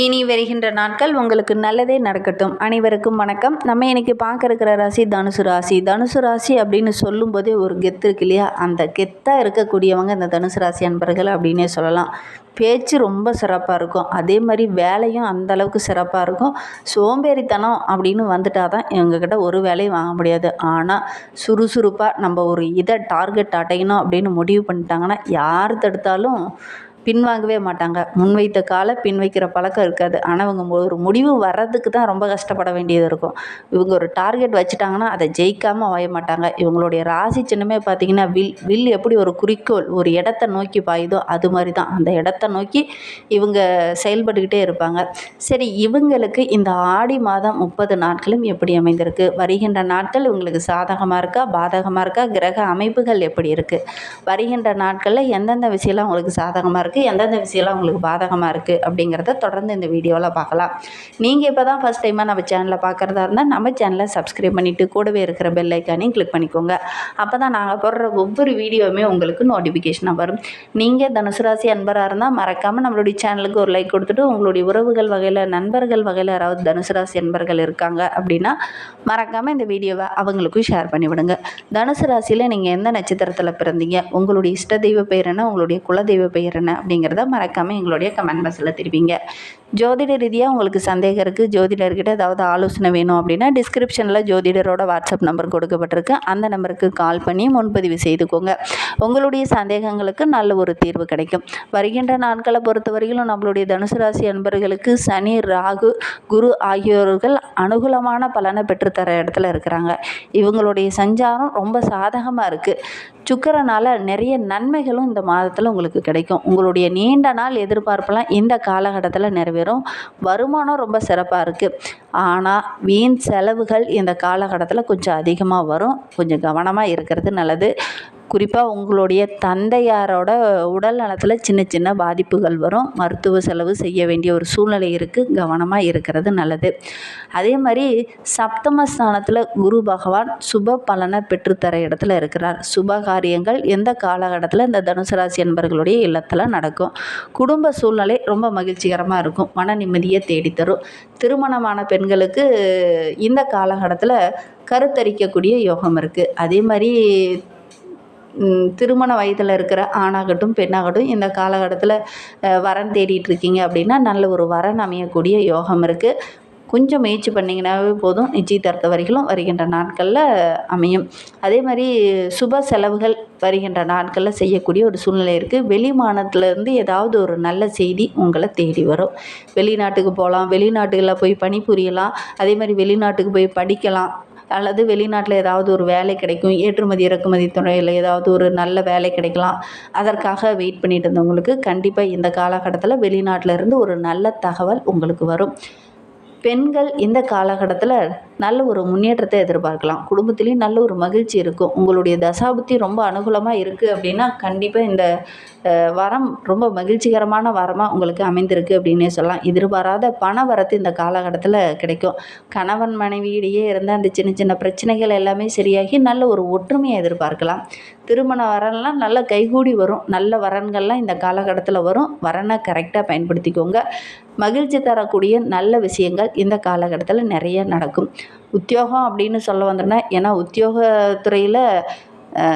இனி வருகின்ற நாட்கள் உங்களுக்கு நல்லதே நடக்கட்டும். அனைவருக்கும் வணக்கம். நம்ம இன்னைக்கு பார்க்க இருக்கிற ராசி தனுசு ராசி. தனுசு ராசி அப்படின்னு சொல்லும்போதே ஒரு கெத்து இருக்கு இல்லையா? அந்த கெத்தாக இருக்கக்கூடியவங்க இந்த தனுசு ராசி அன்பர்கள் அப்படின்னே சொல்லலாம். பேச்சு ரொம்ப சிறப்பாக இருக்கும். அதே மாதிரி வேலையும் அந்த அளவுக்கு சிறப்பாக இருக்கும். சோம்பேறித்தனம் அப்படின்னு வந்துட்டால் தான் எங்ககிட்ட ஒரு வேலையும் வாங்க முடியாது. ஆனால் சுறுசுறுப்பாக நம்ம ஒரு இதை டார்கெட் அடையணும் அப்படின்னு முடிவு பண்ணிட்டாங்கன்னா யார் தடுத்தாலும் பின்வாங்கவே மாட்டாங்க. முன்வைத்த காலை பின் வைக்கிற பழக்கம் இருக்காது. ஆனால் இவங்க ஒரு முடிவு வர்றதுக்கு தான் ரொம்ப கஷ்டப்பட வேண்டியது இருக்கும். இவங்க ஒரு டார்கெட் வச்சுட்டாங்கன்னா அதை ஜெயிக்காமல் வாய மாட்டாங்க. இவங்களுடைய ராசி சின்னமே பார்த்திங்கன்னா வில் வில் எப்படி ஒரு குறிக்கோள் ஒரு இடத்த நோக்கி பாயுதோ அது மாதிரி தான். அந்த இடத்த நோக்கி இவங்க செயல்பட்டுக்கிட்டே இருப்பாங்க. சரி இவங்களுக்கு இந்த ஆடி மாதம் முப்பது நாட்களும் எப்படி அமைந்திருக்கு? வருகின்ற நாட்கள் இவங்களுக்கு சாதகமாக இருக்கா? பாதகமாக இருக்கா? கிரக அமைப்புகள் எப்படி இருக்குது வருகின்ற நாட்களில் எந்தெந்த விஷயம்லாம் உங்களுக்கு சாதகமாக இருக்குது எந்தெந்த விஷயம்லாம் உங்களுக்கு பாதகமாக இருக்குது அப்படிங்கிறத தொடர்ந்து இந்த வீடியோவில் பார்க்கலாம். நீங்கள் இப்போ தான் ஃபஸ்ட் டைமாக நம்ம சேனலை பார்க்குறதா இருந்தால் நம்ம சேனலை சப்ஸ்கிரைப் பண்ணிவிட்டு கூடவே இருக்கிற பெல் ஐக்கானையும் கிளிக் பண்ணிக்கோங்க. அப்போ தான் நாங்கள் போடுற ஒவ்வொரு வீடியோவுமே உங்களுக்கு நோட்டிஃபிகேஷனாக வரும். நீங்கள் தனுசு ராசி அன்பராக இருந்தால் மறக்காமல் நம்மளுடைய சேனலுக்கு ஒரு லைக் கொடுத்துட்டு உங்களுடைய உறவுகள் வகையில் நண்பர்கள் வகையில் யாராவது தனுசு ராசி அன்பர்கள் இருக்காங்க அப்படின்னா மறக்காமல் இந்த வீடியோவை அவங்களுக்கும் ஷேர் பண்ணிவிடுங்க தனுசு ராசியில் நீங்கள் எந்த நட்சத்திரத்தில் பிறந்தீங்க? உங்களுடைய இஷ்ட தெய்வ பெயர் என்ன? உங்களுடைய குலதெய்வ பெயர் என்ன? அப்படிங்கிறத மறக்காமல் எங்களுடைய கமெண்ட் பாக்ஸில் தெரிவிங்க. ஜோதிட ரீதியாக உங்களுக்கு சந்தேகம் இருக்குது ஜோதிடர்கிட்ட ஏதாவது ஆலோசனை வேணும் அப்படின்னா டிஸ்கிரிப்ஷனில் ஜோதிடரோட வாட்ஸ்அப் நம்பர் கொடுக்கப்பட்டிருக்கு. அந்த நம்பருக்கு கால் பண்ணி முன்பதிவு செய்துக்கோங்க. உங்களுடைய சந்தேகங்களுக்கு நல்ல ஒரு தீர்வு கிடைக்கும். வருகின்ற நாட்களை பொறுத்தவரையிலும் நம்மளுடைய தனுசு ராசி அன்பர்களுக்கு சனி ராகு குரு ஆகியோர்கள் அனுகூலமான பலனை பெற்றுத்தர இடத்துல இருக்கிறாங்க. இவங்களுடைய சஞ்சாரம் ரொம்ப சாதகமாக இருக்குது சுக்கரனால் நிறைய நன்மைகளும் இந்த மாதத்தில் உங்களுக்கு கிடைக்கும். உங்களுடைய நீண்ட நாள் எதிர்பார்ப்பெல்லாம் இந்த காலகட்டத்தில் நிறைவேறும். வருமானம் ரொம்ப சிறப்பாக இருக்குது ஆனால் வீண் செலவுகள் இந்த காலகட்டத்தில் கொஞ்சம் அதிகமாக வரும். கொஞ்சம் கவனமாக இருக்கிறது நல்லது. குறிப்பாக உங்களுடைய தந்தையாரோட உடல் நலத்தில் சின்ன சின்ன பாதிப்புகள் வரும். மருத்துவ செலவு செய்ய வேண்டிய ஒரு சூழ்நிலை இருக்குது கவனமாக இருக்கிறது நல்லது. அதே மாதிரி சப்தமஸ்தானத்தில் குரு பகவான் சுப பலனை பெற்றுத்தர இடத்துல இருக்கிறார். சுப காரியங்கள் எந்த காலகட்டத்தில் இந்த தனுசு ராசி என்பர்களுடைய இல்லத்தில் நடக்கும். குடும்ப சூழ்நிலை ரொம்ப மகிழ்ச்சிகரமாக இருக்கும். மன நிம்மதியை தேடித்தரும். திருமணமான பெண்களுக்கு இந்த காலகட்டத்தில் கருத்தரிக்கக்கூடிய யோகம் இருக்குது அதே மாதிரி திருமண வயதில் இருக்கிற ஆணாகட்டும் பெண்ணாகட்டும் இந்த காலகட்டத்தில் வரன் தேடிட்டு இருக்கீங்க அப்படின்னா நல்ல ஒரு வரன் அமையக்கூடிய யோகம் இருக்குது கொஞ்சம் முயற்சி பண்ணிங்கனாவே போதும். நிச்சயதார்த்த வரைகளும் வருகின்ற நாட்களில் அமையும். அதே மாதிரி சுப செலவுகள் வருகின்ற நாட்களில் செய்யக்கூடிய ஒரு சூழ்நிலை இருக்குது வெளி மாநிலத்திலேருந்து ஏதாவது ஒரு நல்ல செய்தி உங்களை தேடி வரும். வெளிநாட்டுக்கு போகலாம் வெளிநாட்டுகளில் போய் பணிபுரியலாம் அதே மாதிரி வெளிநாட்டுக்கு போய் படிக்கலாம் அல்லது வெளிநாட்டில் ஏதாவது ஒரு வேலை கிடைக்கும் ஏற்றுமதி இறக்குமதி துறையில் ஏதாவது ஒரு நல்ல வேலை கிடைக்கலாம். அதற்காக வெயிட் பண்ணிட்டு இருந்தவங்களுக்கு கண்டிப்பாக இந்த காலகட்டத்தில் வெளிநாட்டில் இருந்து ஒரு நல்ல தகவல் உங்களுக்கு வரும். பெண்கள் இந்த காலகட்டத்தில் நல்ல ஒரு முன்னேற்றத்தை எதிர்பார்க்கலாம். குடும்பத்துலேயும் நல்ல ஒரு மகிழ்ச்சி இருக்கும். உங்களுடைய தசாபுத்தி ரொம்ப அனுகூலமாக இருக்குது அப்படின்னா கண்டிப்பாக இந்த வரம் ரொம்ப மகிழ்ச்சிகரமான வரமாக உங்களுக்கு அமைந்திருக்கு அப்படின்னே சொல்லலாம். எதிர்பாராத பண வரத்து இந்த காலகட்டத்தில் கிடைக்கும். கணவன் மனைவியிடையே இருந்த அந்த சின்ன சின்ன பிரச்சனைகள் எல்லாமே சரியாகி நல்ல ஒரு ஒற்றுமையை எதிர்பார்க்கலாம். திருமண வரன்லாம் நல்ல கைகூடி வரும். நல்ல வரன்கள்லாம் இந்த காலகட்டத்தில் வரும். வரனை கரெக்டாக பயன்படுத்திக்கோங்க. மகிழ்ச்சி தரக்கூடிய நல்ல விஷயங்கள் இந்த காலகட்டத்தில் நிறைய நடக்கும். உத்தியோகம் அப்படின்னு சொல்ல வந்தோன்னா ஏன்னா உத்தியோகத்துறையில்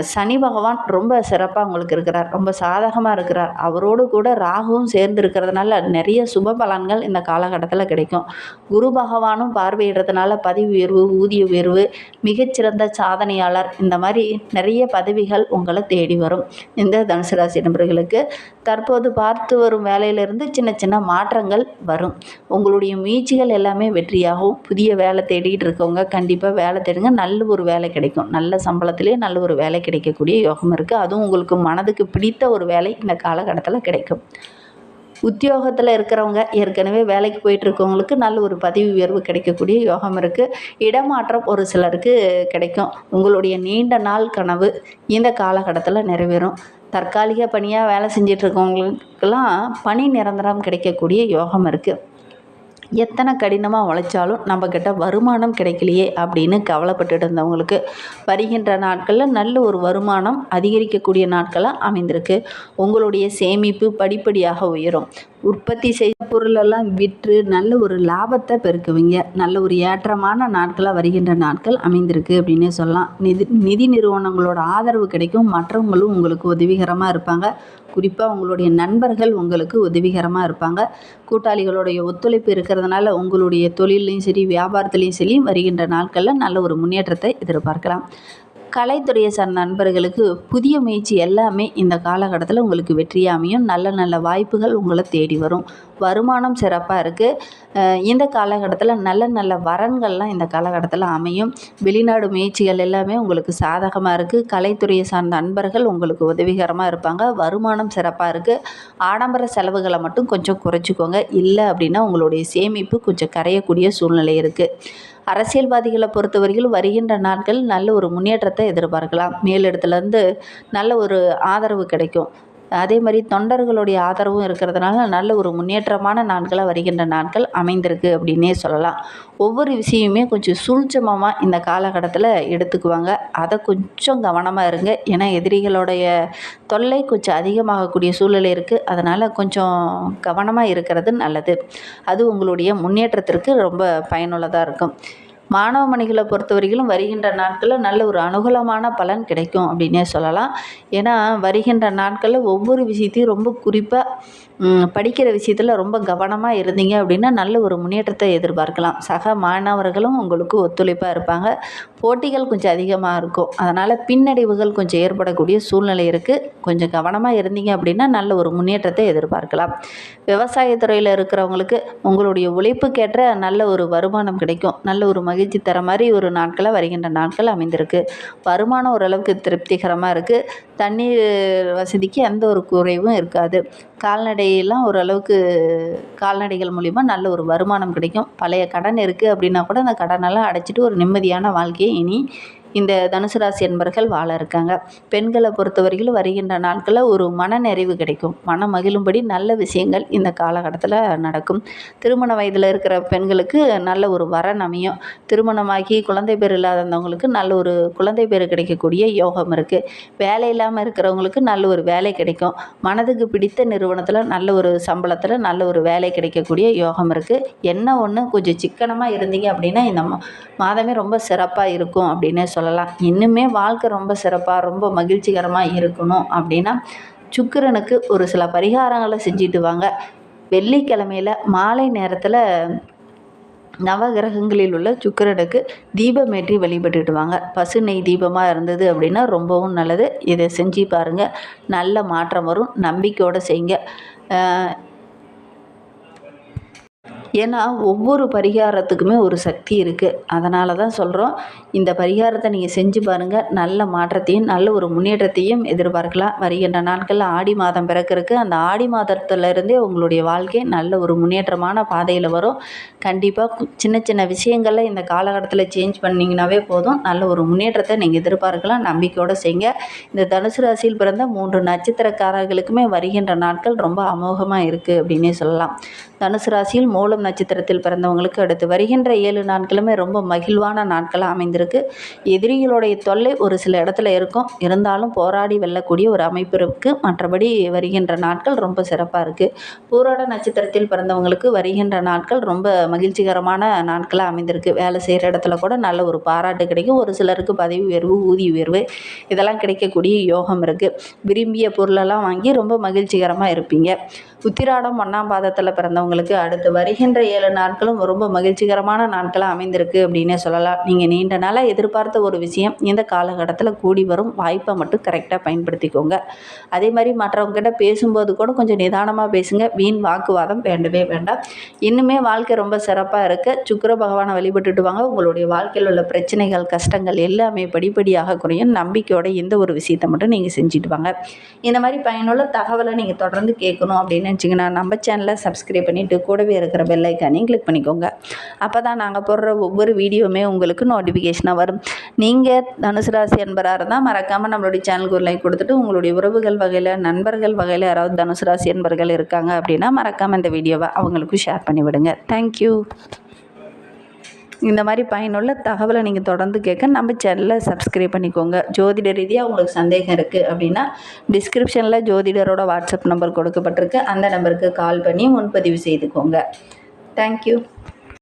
சனி பகவான் ரொம்ப சிறப்பாக உங்களுக்கு இருக்கிறார். ரொம்ப சாதகமாக இருக்கிறார். அவரோடு கூட ராகுவும் சேர்ந்து இருக்கிறதுனால நிறைய சுப பலன்கள் இந்த காலகட்டத்தில் கிடைக்கும். குரு பகவானும் பார்வையிடுறதுனால பதவி உயர்வு ஊதிய உயர்வு மிகச்சிறந்த சாதனையாளர் இந்த மாதிரி நிறைய பதவிகள் உங்களை தேடி வரும். இந்த தனுசு ராசி நபர்களுக்கு தற்போது பார்த்து வரும் வேலையிலிருந்து சின்ன சின்ன மாற்றங்கள் வரும். உங்களுடைய முயற்சிகள் எல்லாமே வெற்றியாகும். புதிய வேலை தேடிக்கிட்டு இருக்கவங்க கண்டிப்பாக வேலை தேடுங்க. நல்ல ஒரு வேலை கிடைக்கும். நல்ல சம்பளத்திலே நல்ல ஒரு வேலை கிடைக்கக்கூடிய யோகம் இருக்குது அதுவும் உங்களுக்கு மனதுக்கு பிடித்த ஒரு வேலை இந்த காலகட்டத்தில் கிடைக்கும். உத்தியோகத்தில் இருக்கிறவங்க ஏற்கனவே வேலைக்கு போயிட்டுருக்கவங்களுக்கு நல்ல ஒரு பதவி உயர்வு கிடைக்கக்கூடிய யோகம் இருக்குது இடமாற்றம் ஒரு சிலருக்கு கிடைக்கும். உங்களுடைய நீண்ட நாள் கனவு இந்த காலகட்டத்தில் நிறைவேறும். தற்காலிக பணியாக வேலை செஞ்சிட்ருக்கவங்களுக்கெல்லாம் பணி நிரந்தரம் கிடைக்கக்கூடிய யோகம் இருக்குது எத்தனை கடினமாக உழைச்சாலும் நம்மக்கிட்ட வருமானம் கிடைக்கலையே அப்படின்னு கவலைப்பட்டுட்டு இருந்தவங்களுக்கு வருகின்ற நாட்களில் நல்ல ஒரு வருமானம் அதிகரிக்கக்கூடிய நாட்களாக அமைந்திருக்கு. உங்களுடைய சேமிப்பு படிப்படியாக உயரும். உற்பத்தி செய்த பொருளெல்லாம் விற்று நல்ல ஒரு லாபத்தை பெருக்குவீங்க. நல்ல ஒரு ஏற்றமான நாட்களாக வருகின்ற நாட்கள் அமைந்திருக்கு அப்படின்னே சொல்லலாம். நிதி நிதி நிறுவனங்களோட ஆதரவு கிடைக்கும். மற்றவங்களும் உங்களுக்கு உதவிகரமாக இருப்பாங்க. குறிப்பாக உங்களுடைய நண்பர்கள் உங்களுக்கு உதவிகரமாக இருப்பாங்க. கூட்டாளிகளுடைய ஒத்துழைப்பு இருக்கிறதுனால உங்களுடைய தொழிலையும் சரி வியாபாரத்துலேயும் சரி வருகின்ற நாட்களில் நல்ல ஒரு முன்னேற்றத்தை எதிர்பார்க்கலாம். கலைத்துறையை சார்ந்த நண்பர்களுக்கு புதிய முயற்சி எல்லாமே இந்த காலகட்டத்தில் உங்களுக்கு வெற்றியாமையும் நல்ல நல்ல வாய்ப்புகள் உங்களை தேடி வரும். வருமானம் சிறப்பாக இருக்குது இந்த காலகட்டத்தில் நல்ல நல்ல வரன்கள்லாம் இந்த காலகட்டத்தில் அமையும். வெளிநாடு முயற்சிகள் எல்லாமே உங்களுக்கு சாதகமாக இருக்குது கலைத்துறையை சார்ந்த நண்பர்கள் உங்களுக்கு உதவிகரமாக இருப்பாங்க. வருமானம் சிறப்பாக இருக்குது ஆடம்பர செலவுகளை மட்டும் கொஞ்சம் குறைச்சிக்கோங்க. இல்லை அப்படின்னா உங்களுடைய சேமிப்பு கொஞ்சம் கரையக்கூடிய சூழ்நிலை இருக்குது அரசியல்வாதிகளை பொறுத்தவரையில் வருகின்ற நாட்கள் நல்ல ஒரு முன்னேற்றத்தை எதிர்பார்க்கலாம். மேலிடத்துலேருந்து நல்ல ஒரு ஆதரவு கிடைக்கும். அதே மாதிரி தொண்டர்களுடைய ஆதரவும் இருக்கிறதுனால நல்ல ஒரு முன்னேற்றமான நாட்களாக வருகின்ற நாட்கள் அமைந்திருக்கு அப்படின்னே சொல்லலாம். ஒவ்வொரு விஷயமுமே கொஞ்சம் சூழ்ச்சமமாக இந்த காலகட்டத்தில் எடுத்துக்குவாங்க. அதை கொஞ்சம் கவனமாக இருங்க. ஏன்னா எதிரிகளுடைய தொல்லை கொஞ்சம் அதிகமாகக்கூடிய சூழ்நிலை இருக்குது அதனால் கொஞ்சம் கவனமாக இருக்கிறது நல்லது. அது உங்களுடைய முன்னேற்றத்திற்கு ரொம்ப பயனுள்ளதாக இருக்கும். மாணவ மணிகளை பொறுத்த வரைக்கும் வருகின்ற நாட்களில் நல்ல ஒரு அனுகூலமான பலன் கிடைக்கும் அப்படின்னே சொல்லலாம். ஏன்னா வருகின்ற நாட்களில் ஒவ்வொரு விஷயத்தையும் ரொம்ப குறிப்பாக படிக்கிற விஷயத்தில் ரொம்ப கவனமாக இருந்தீங்க அப்படின்னா நல்ல ஒரு முன்னேற்றத்தை எதிர்பார்க்கலாம். சக மாணவர்களும் உங்களுக்கு ஒத்துழைப்பாக இருப்பாங்க. போட்டிகள் கொஞ்சம் அதிகமாக இருக்கும். அதனால் பின்னடைவுகள் கொஞ்சம் ஏற்படக்கூடிய சூழ்நிலை இருக்குது கொஞ்சம் கவனமாக இருந்தீங்க அப்படின்னா நல்ல ஒரு முன்னேற்றத்தை எதிர்பார்க்கலாம். விவசாயத்துறையில் இருக்கிறவங்களுக்கு உங்களுடைய உழைப்புக்கேற்ற நல்ல ஒரு வருமானம் கிடைக்கும். நல்ல ஒரு மகிழ்ச்சி தர மாதிரி ஒரு நாட்களாக வருகின்ற நாட்கள் அமைந்திருக்கு. வருமானம் ஓரளவுக்கு திருப்திகரமாக இருக்குது தண்ணீர் வசதிக்கு எந்த ஒரு குறைவும் இருக்காது. கால்நடையெல்லாம் ஓரளவுக்கு கால்நடைகள் மூலிமா நல்ல ஒரு வருமானம் கிடைக்கும். பழைய கடன் இருக்குது அப்படின்னா கூட அந்த கடனெல்லாம் அடைச்சிட்டு ஒரு நிம்மதியான வாழ்க்கையை இனி இந்த தனுசு ராசி என்பர்கள் வாழ இருக்காங்க. பெண்களை பொறுத்தவரையிலும் வருகின்ற நாட்களில் ஒரு மன நிறைவு கிடைக்கும். மனம் மகிழும்படி நல்ல விஷயங்கள் இந்த காலகட்டத்தில் நடக்கும். திருமண வயதில் இருக்கிற பெண்களுக்கு நல்ல ஒரு வரன் அமையும். திருமணமாகி குழந்தை பேர் இல்லாதவங்களுக்கு நல்ல ஒரு குழந்தை பேர் கிடைக்கக்கூடிய யோகம் இருக்குது வேலை இல்லாமல் இருக்கிறவங்களுக்கு நல்ல ஒரு வேலை கிடைக்கும். மனதுக்கு பிடித்த நிறுவனத்தில் நல்ல ஒரு சம்பளத்தில் நல்ல ஒரு வேலை கிடைக்கக்கூடிய யோகம் இருக்குது என்ன ஒன்று கொஞ்சம் சிக்கனமாக இருந்தீங்க அப்படின்னா இந்த மா மாதமே ரொம்ப சிறப்பாக இருக்கும் அப்படின்னு சொல்லலாம் இன்னுமே வாழ்க்கை ரொம்ப சிறப்பாக ரொம்ப மகிழ்ச்சிகரமாக இருக்கணும் அப்படின்னா சுக்கிரனுக்கு ஒரு சில பரிகாரங்களை செஞ்சுட்டு வாங்க. வெள்ளிக்கிழமையில் மாலை நேரத்தில் நவகிரகங்களில் உள்ள சுக்கிரனுக்கு தீபமேற்றி வழிபட்டுட்டு வாங்க. பசு நெய் தீபமாக இருந்தது அப்படின்னா ரொம்பவும் நல்லது. இதை செஞ்சு பாருங்கள் நல்ல மாற்றம் வரும். நம்பிக்கையோடு செய்யுங்க. ஏன்னா ஒவ்வொரு பரிகாரத்துக்குமே ஒரு சக்தி இருக்குது அதனால தான் சொல்கிறோம் இந்த பரிகாரத்தை நீங்கள் செஞ்சு பாருங்கள் நல்ல மாற்றத்தையும் நல்ல ஒரு முன்னேற்றத்தையும் எதிர்பார்க்கலாம். வருகின்ற நாட்களில் ஆடி மாதம் பிறக்கிறதுக்கு அந்த ஆடி மாதத்துலேருந்தே உங்களுடைய வாழ்க்கை நல்ல ஒரு முன்னேற்றமான பாதையில் வரும். கண்டிப்பாக சின்ன சின்ன விஷயங்களில் இந்த காலகட்டத்தில் சேஞ்ச் பண்ணிங்கனாவே போதும். நல்ல ஒரு முன்னேற்றத்தை நீங்கள் எதிர்பார்க்கலாம். நம்பிக்கையோடு செய்யுங்க இந்த தனுசு ராசியில் பிறந்த மூன்று நட்சத்திரக்காரர்களுக்குமே வருகின்ற நாட்கள் ரொம்ப அமோகமாக இருக்குது அப்படின்னே சொல்லலாம். தனுசு ராசியில் மூலம் நட்சத்திரத்தில் பிறந்தவங்களுக்கு அடுத்து வருகின்ற ஏழு நாட்களுமே ரொம்ப மகிழ்வான நாட்களாக அமைந்திருக்கு. எதிரிகளுடைய தொல்லை ஒரு சில இடத்துல இருக்கும். இருந்தாலும் போராடி வெல்லக்கூடிய ஒரு அமைப்பு இருக்குது மற்றபடி வருகின்ற நாட்கள் ரொம்ப சிறப்பாக இருக்குது பூரோட நட்சத்திரத்தில் பிறந்தவங்களுக்கு வருகின்ற நாட்கள் ரொம்ப மகிழ்ச்சிகரமான நாட்களாக அமைந்திருக்கு. வேலை செய்கிற இடத்துல கூட நல்ல ஒரு பாராட்டு கிடைக்கும். ஒரு சிலருக்கு பதவி உயர்வு ஊதிய உயர்வு இதெல்லாம் கிடைக்கக்கூடிய யோகம் இருக்குது விரும்பிய பொருளெல்லாம் வாங்கி ரொம்ப மகிழ்ச்சிகரமாக இருப்பீங்க. உத்திராடம் ஒன்றாம் பாதத்தில் பிறந்தவங்களுக்கு அடுத்து வருகின்ற ஏழு நாட்களும் ரொம்ப மகிழ்ச்சிகரமான நாட்களாக அமைந்திருக்கு அப்படின்னே சொல்லலாம். நீங்கள் நீண்ட நாளாக எதிர்பார்த்த ஒரு விஷயம் இந்த காலகட்டத்தில் கூடி வரும். வாய்ப்பை மட்டும் கரெக்டாக பயன்படுத்திக்கோங்க. அதே மாதிரி மற்றவங்ககிட்ட பேசும்போது கூட கொஞ்சம் நிதானமாக பேசுங்க. வீண் வாக்குவாதம் வேண்டவே வேண்டாம். இன்னுமே வாழ்க்கை ரொம்ப சிறப்பாக இருக்க. சுக்கிர பகவானை வழிபட்டுட்டு வாங்க. உங்களுடைய வாழ்க்கையில் உள்ள பிரச்சனைகள் கஷ்டங்கள் எல்லாமே படிப்படியாக குறையும். நம்பிக்கையோட எந்த ஒரு விஷயத்தை மட்டும் நீங்கள் செஞ்சுட்டு வாங்க. இந்த மாதிரி பயனுள்ள தகவலை நீங்கள் தொடர்ந்து கேட்கணும் அப்படின்னு நினச்சிங்கன்னா நம்ம சேனலை சப்ஸ்கிரைப் பண்ணிவிட்டு கூடவே இருக்கிற பெல்லைக்கானையும் கிளிக் பண்ணிக்கோங்க. அப்போ தான் நாங்கள் போடுற ஒவ்வொரு வீடியோவுமே உங்களுக்கு நோட்டிஃபிகேஷனாக வரும். நீங்கள் தனுசு ராசி என்பராக இருந்தால் மறக்காமல் நம்மளுடைய சேனலுக்கு ஒரு லைக் கொடுத்துட்டு உங்களுடைய உறவுகள் வகையில் நண்பர்கள் வகையில் யாராவது தனுசு ராசி என்பர்கள் இருக்காங்க அப்படின்னா மறக்காமல் இந்த வீடியோவை அவங்களுக்கும் ஷேர் பண்ணிவிடுங்க. தேங்க்யூ இந்த மாதிரி பயனுள்ள தகவலை நீங்கள் தொடர்ந்து கேட்க நம்ம சேனலை சப்ஸ்கிரைப் பண்ணிக்கோங்க. ஜோதிட ரீதியாக உங்களுக்கு சந்தேகம் இருக்குது அப்படின்னா டிஸ்கிரிப்ஷனில் ஜோதிடரோட வாட்ஸ்அப் நம்பர் கொடுக்கப்பட்டிருக்கு. அந்த நம்பருக்கு கால் பண்ணி முன்பதிவு செய்துக்கோங்க. தேங்க்யூ